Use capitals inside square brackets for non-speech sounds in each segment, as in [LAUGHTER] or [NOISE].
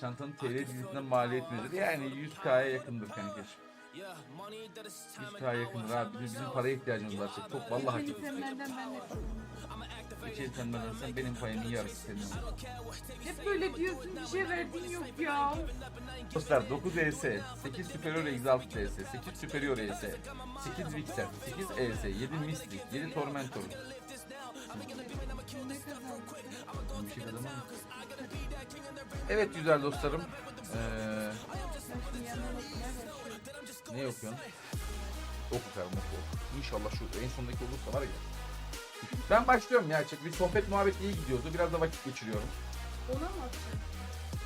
Çantanın TL dizisinden maliyet nedir? Yani 100k'ya yakındır kanka. 100k'ya yakındır abi. Bizim, bizim paraya ihtiyacımız var. Çok vallahi ben de İçeri sen benden sen benim payımın yarısı senin. Hep böyle diyorsun bir şey verdiğin yok ya. Dostlar 9 ES, 8 Superior Exalt DS, 8 Superior ES, 8 Vixen, 8 ES, 7 Mystic, 7 Tormentor. Evet güzel dostlarım. Ee, ne okuyorsun? Oku karım oku. İnşallah şu en sondaki olursa var ya. Ben başlıyorum ya. Bir sohbet muhabbet iyi gidiyordu. Biraz da vakit geçiriyorum. Ona mı atacaksın?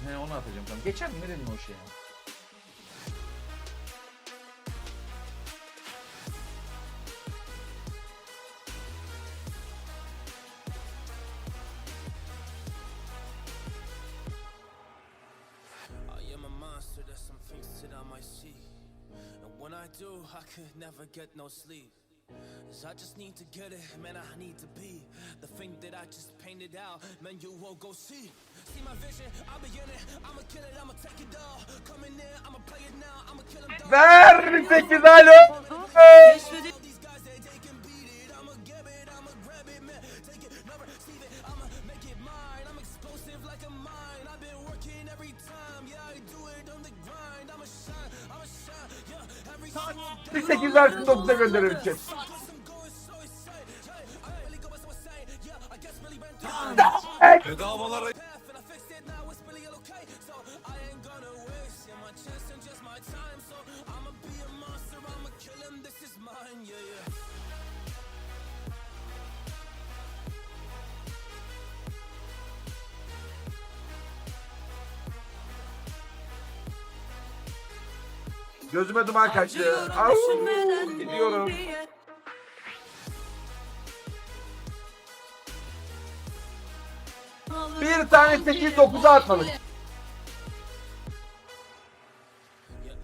He onu atacağım tamam. Geçen mi ne dedin o şeye? Do, I could never get no sleep. 'Cause I just need to get it, man, I need to be the thing that I just painted out, man, you won't go see. See my vision, I'll be in it, I'ma kill it, I'ma take it all. Coming in, I'ma play it now, I'ma kill dog. Ver 8 alo. 48'ler 49'a gönderileceğiz. Bedavalara Gözüme duman kaçtı. Au, gidiyorum. Bir tane 8 9'a atmadık. Yeah,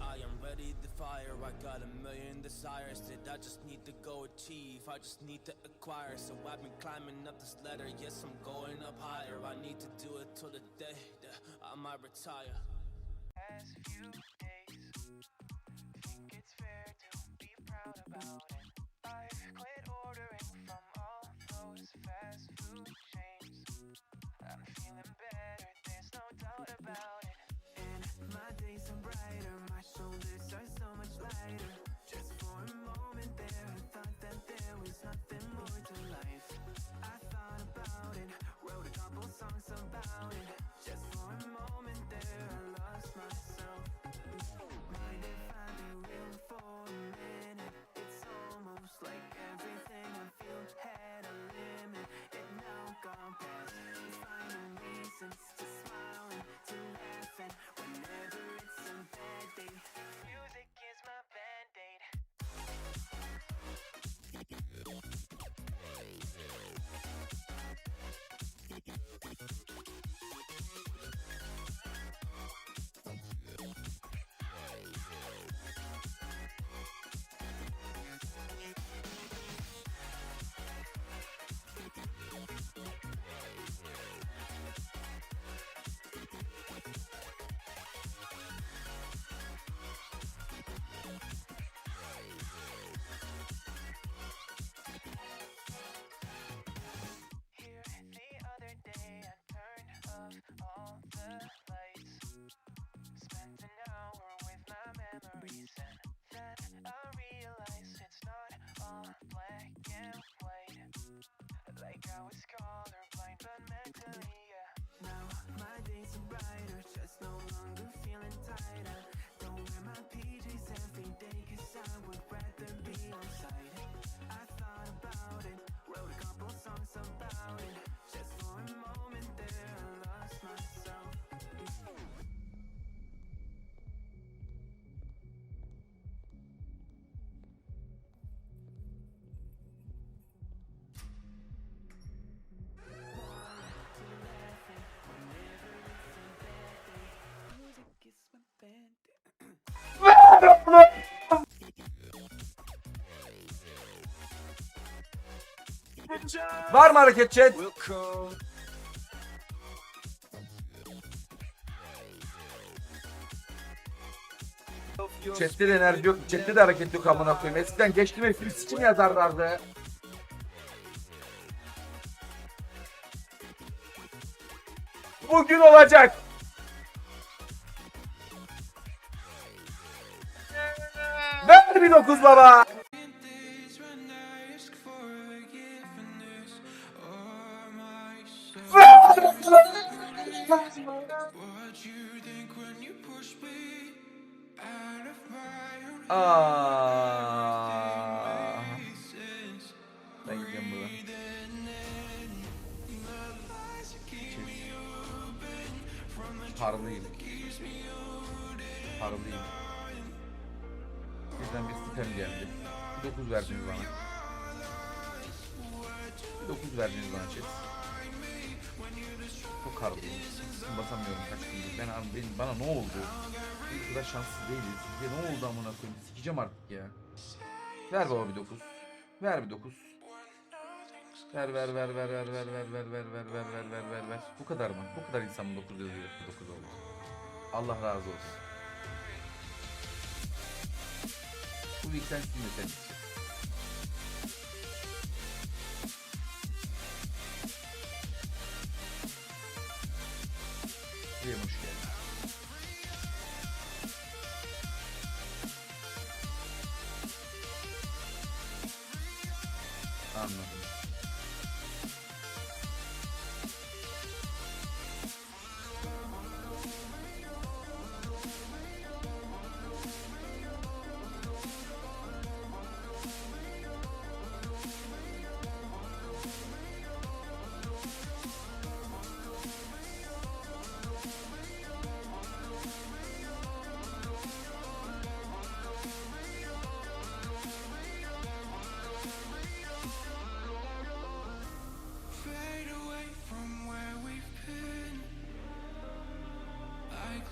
I am ready to fire. I got a million desires that I just need to go achieve. I just need to acquire. So I've been climbing up this ladder. Yes, I'm going up higher. I need to do it till the day that I might retire. It's fair to be proud about it. I've quit ordering from all those fast food chains. I'm feeling better, there's no doubt about it. And my days are brighter, my shoulders are so much lighter. Just for a moment there, I thought that there was nothing more to life. I thought about it, wrote a couple songs about it. I was colorblind but mentally yeah. Now my days are brighter, just no longer feeling tired don't wear my PJs every day cause I would Var mı hareket chat? Chat'te de enerji yok. Chat'te de hareket yok amına koyayım. Eskiden geçti ve Filiz kim yazarlardı? Bugün olacak. Ver 1009 baba. Aa. Ben gideceğim buradan. Parlıyım. Parlıyım. Bizden bir sitem geldi. Bir 9 verdiniz bana. Bir 9 verdiniz bana chat. Çok karlıyım. Basamıyorum kaç gündür. Ben benim, bana ne oldu? Bu kadar şanssız değiliz. Bize ne oldu amına koyayım? Sikeceğim artık ya. Ver baba bir 9. Ver bir 9. Ver ver ver ver ver ver ver ver ver ver ver ver ver ver ver. Bu kadar mı? Bu kadar insan mı 9 yazıyor? 9 oldu. Allah razı olsun. Bu ilkten sizin de Anladım.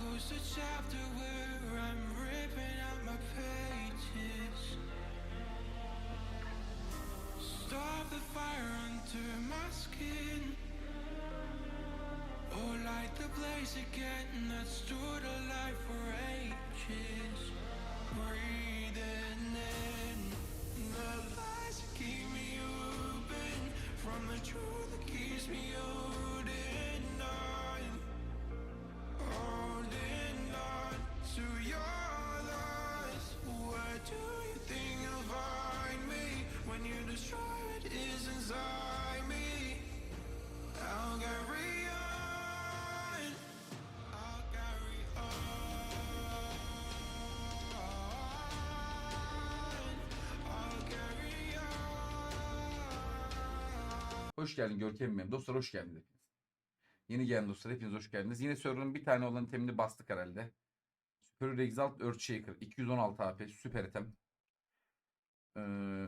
Close the chapter where I'm ripping out my pages. Stop the fire under my skin. Or light the blaze again that stood alive for ages. Hoş geldin Görkem benim. Dostlar hoş geldiniz hepiniz. Yeni gelen dostlar hepiniz hoş geldiniz. Yine server'ın bir tane olan itemini bastık herhalde. Super Exalt Earthshaker 216 AP süper item. Ee,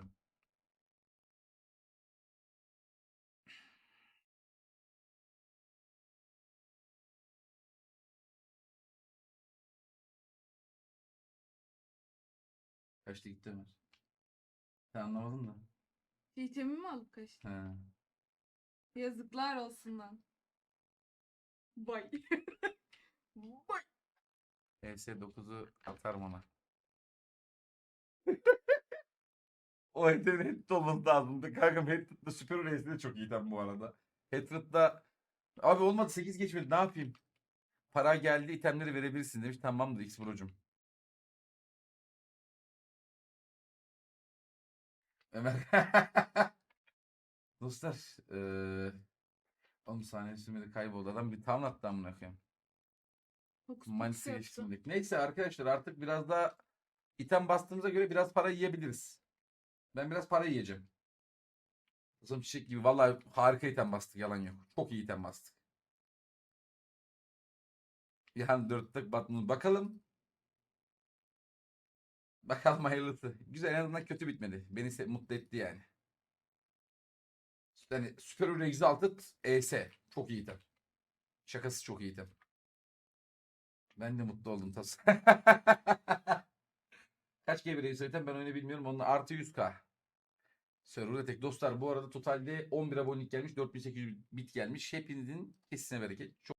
Kaçta gitti Ömer? Sen anlamadın da. Çiğitemi mi alıp kaçtın? He. Yazıklar olsun lan. Bay. Bay. PS9'u atarım ona. [LAUGHS] o head'in head olması lazımdı. Kanka Hatred'da Super Race'de de çok iyi tam bu arada. Hatred'da abi olmadı 8 geçmedi ne yapayım? Para geldi itemleri verebilirsin demiş. Tamamdır X Bro'cum. Ömer. [LAUGHS] Dostlar. Eee 10 saniye sürmedi kayboldu adam bir tam attı amına koyayım. Fokus fokus geçtimdik. Neyse arkadaşlar artık biraz daha item bastığımıza göre biraz para yiyebiliriz. Ben biraz para yiyeceğim. Kızım çiçek gibi. Vallahi harika item bastık. Yalan yok. Çok iyi item bastık. Yani dörtlük batmış. Bakalım. Bakalım hayırlısı. Güzel en azından kötü bitmedi. Beni se- mutlu etti yani. Yani Super Hero Exalted ES. Çok iyi item. Şakası çok iyi item. Ben de mutlu oldum tas. [LAUGHS] Kaç GB item ben oyunu bilmiyorum. Onun artı 100k. Server'da tek. Dostlar bu arada totalde 11 abonelik gelmiş. 4800 bit gelmiş. Hepinizin kesine bereket. Çok